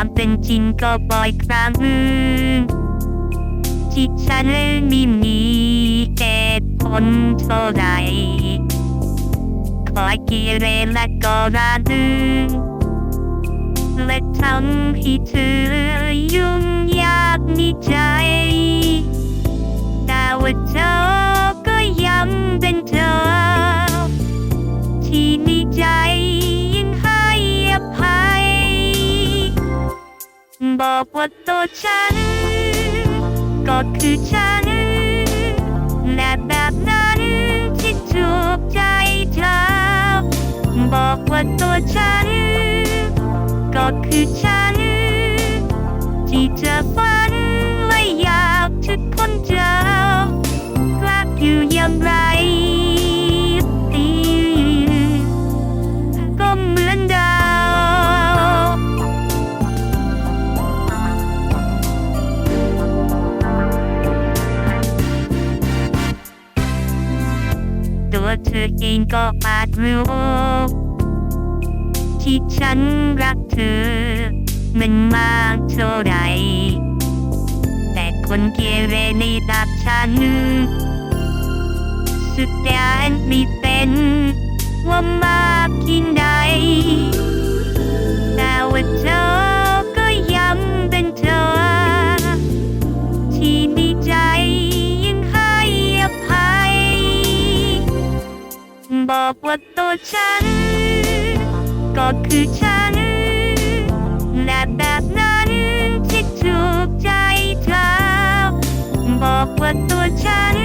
ความเป็นจริงก็บ่อยครั้งที่ฉันไม่มีเหตุผลเท่าไรคอยกีเรและก็ราดื้อและทำให้เธอยุ่งยากในใจแต่ว่าเธอ บอกว่าตัวฉัน ก็คือฉันและแบบนั้นที่ถูกใจเธอบอกว่าตัวฉัน ก็คือฉัน ที่เธอฝันและอยากจะพ้นเจอรักอยู่อย่างไร ตัวเธอเองก็อาจรู้ที่ฉันรักเธอ มันมากเท่าไร แต่คนเกเรในดับฉัน สุดแดนไม่เป็นว่ามากยิ่งใดแต่ว่าเธอ บอกว่าตัวฉัน ก็คือฉันและแบบนั้นที่ถูกใจเธอบอกว่าตัวฉัน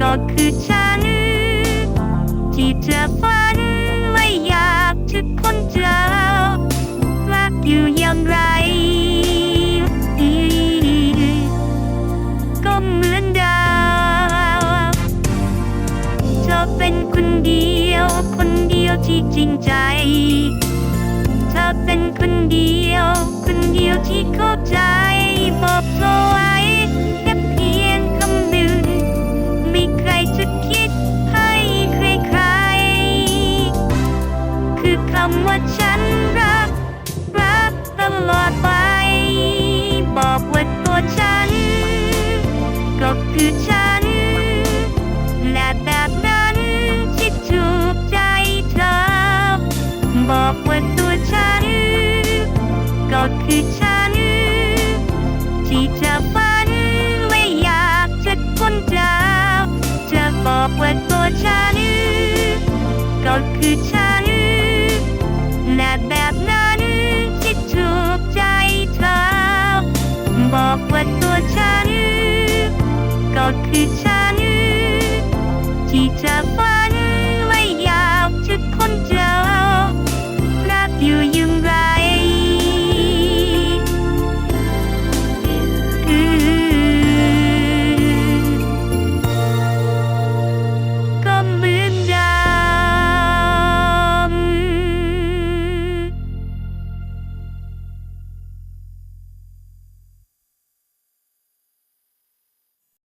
ก็คือฉัน ที่เธอฝันไว้อยากจะพ้นเจอ อเป็นคนเดียว คนเดียวที่เข้าใจบอกเธอไว้แค่เพียงคำหนึ่งไม่ใครจะคิดให้ใครใคร คือคำว่าฉันรัก รักตลอดไป บอกว่าตัวฉัน ก็คือฉันและแบบนั้นที่ถูกใจเธอบอกว่า ก็คือฉัน ที่จะฝันและอยากจะพ้นจากจะบอกว่าตัวฉัน ก็คือฉันและแบบนั้นที่ถูกใจเธอ บอกว่าตัวฉัน ก็คือฉัน ที่จะ